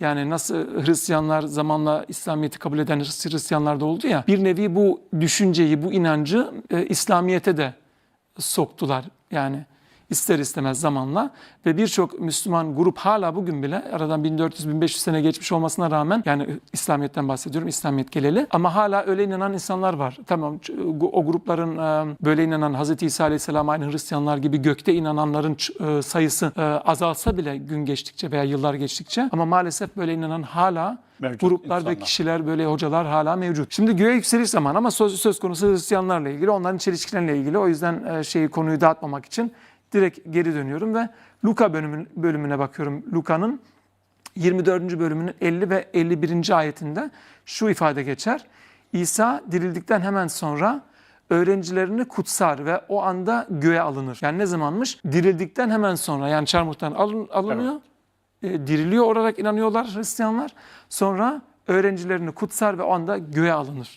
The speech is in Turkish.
Yani nasıl Hristiyanlar zamanla İslamiyet'i kabul eden Hristiyanlar da oldu ya. Bir nevi bu düşünceyi, bu inancı e, İslamiyet'e de soktular. Yani ister istemez zamanla ve birçok Müslüman grup hala bugün bile aradan 1400-1500 sene geçmiş olmasına rağmen yani İslamiyet'ten bahsediyorum İslamiyet geleli ama hala öyle inanan insanlar var. Tamam o grupların böyle inanan Hz. İsa Aleyhisselam aynı Hristiyanlar gibi gökte inananların sayısı azalsa bile gün geçtikçe veya yıllar geçtikçe ama maalesef böyle inanan hala Mevcut gruplar ve insanlar. kişiler böyle hocalar hala mevcut. Şimdi göğe yükseliş zaman ama söz, söz konusu Hristiyanlarla ilgili, onların çelişkileriyle ilgili. O yüzden şeyi konuyu dağıtmamak için direkt geri dönüyorum ve Luka bölümün, bölümüne bakıyorum. Luka'nın 24. bölümünün 50 ve 51. ayetinde şu ifade geçer. İsa dirildikten hemen sonra öğrencilerini kutsar ve o anda göğe alınır. Yani ne zamanmış? Dirildikten hemen sonra yani çarmıhtan alın, alınıyor. E, diriliyor olarak inanıyorlar Hristiyanlar. Sonra öğrencilerini kutsar ve o anda göğe alınır.